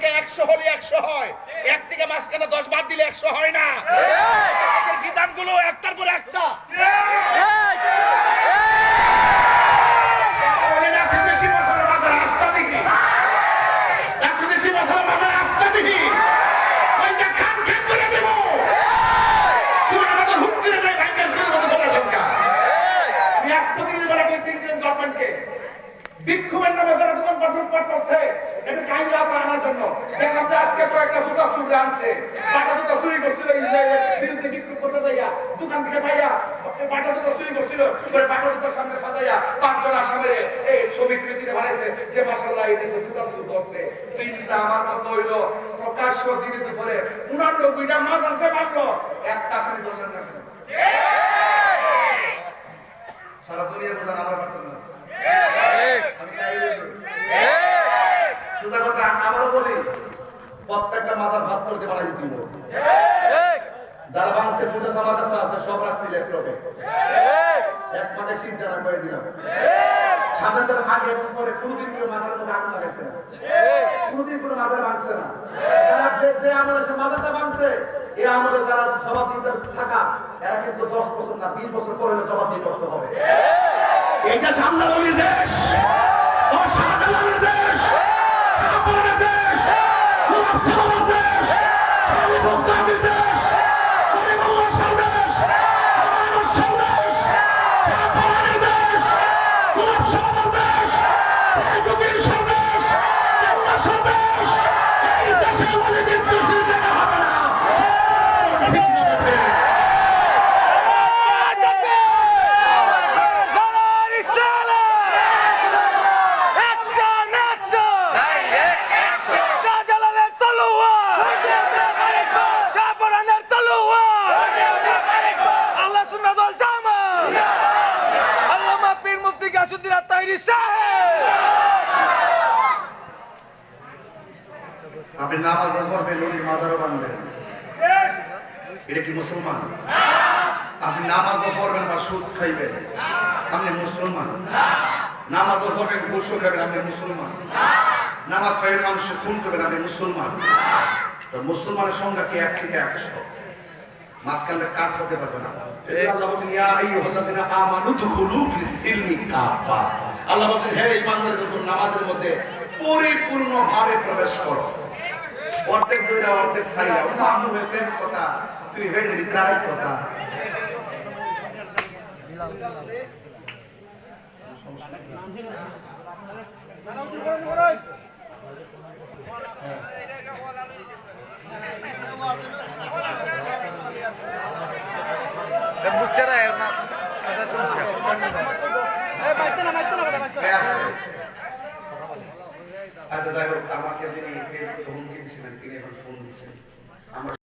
থেকে একশো হলে একশো হয়। এক থেকে মাঝখানে দশ বাদ দিলে একশো হয় না। আমাদের বিধানগুলো একটার পর একটা। গভর্নমেন্টকে বিক্ষোভের নামে যারা পাট লুটপাট করছে এদের কাহিনী রাত আনার জন্য। দেখলাম যে আজকে কয়েকটা জুতা চুরি আনছে। বাটা জুতা চুরি করছিল, ইসরায়েলের বিরুদ্ধে বিক্ষোভ করতে যাইয়া। দোকান থেকে পাইয়া বাটা জুতা চুরি করছিল, পরে বাটা জুতার সামনে সাজাইয়া পাঁচজন আসামের এই ছবি কৃতিতে বানাইছে যে মাসাল্লাহ এই দেশে জুতা চুরি করছে। তিনটা আমার মতো হইল প্রকাশ্য দিনে দুপুরে। দুইটা মাছ আনতে পারল একটা আসামি ধরলেন না কেন? সারা দুনিয়া বোঝান আমার মতো না আমি তাই বলি। সোজা কথা আবারও বলি প্রত্যেকটা মাথার ভাত করতে পারা যারা বাংসে ফুটেজ আমার কাছে আছে সব রাখছি ল্যাপটপে। এক মাঠে শীত জানা করে দিলাম। স্বাধীনতার আগে এবং পরে কোনদিন কেউ মাথার মধ্যে আগুন লাগাইছে না। কোনদিন কোনো মাথার ভাঙছে না। যারা যে যে আমলে সে মাথাটা ভাঙছে এই আমলে যারা জবাব দিতে থাকা এরা কিন্তু দশ বছর না বিশ বছর পরে জবাব দিয়ে করতে হবে এইটা সামনালীর দেশ। Soldat আপনি নামাজ নদীর মাদারও বানবেন। এটা কি মুসলমান? আপনি নামাজও পড়বেন বা সুদ খাইবেন। আপনি মুসলমান? নামাজও পড়বেন ঘুষও খাবেন আপনি মুসলমান? নামাজ খাইবেন খুন করবেন আপনি মুসলমান? তো মুসলমানের সংখ্যা কি এক থেকে একশো? মাঝখানে কাট হতে পারবে না। আল্লাহ বলছেন ইয়া আইয়ুহাল্লাযিনা আমানু দুখুলু ফিস সিলমি কাফা আল্লাহ বলছেন হে ইমানদারদের তোমরা নামাজের মধ্যে পরিপূর্ণভাবে প্রবেশ করো অর্ধেক দইরা অর্ধেক প্রেম কথা তুই হেডের ভিতরে আরেক কথা হ্যাঁ, আছে। আচ্ছা যাই হোক আমাকে যিনি হুমকি দিয়েছিলেন তিনি এখন ফোন দিচ্ছেন আমরা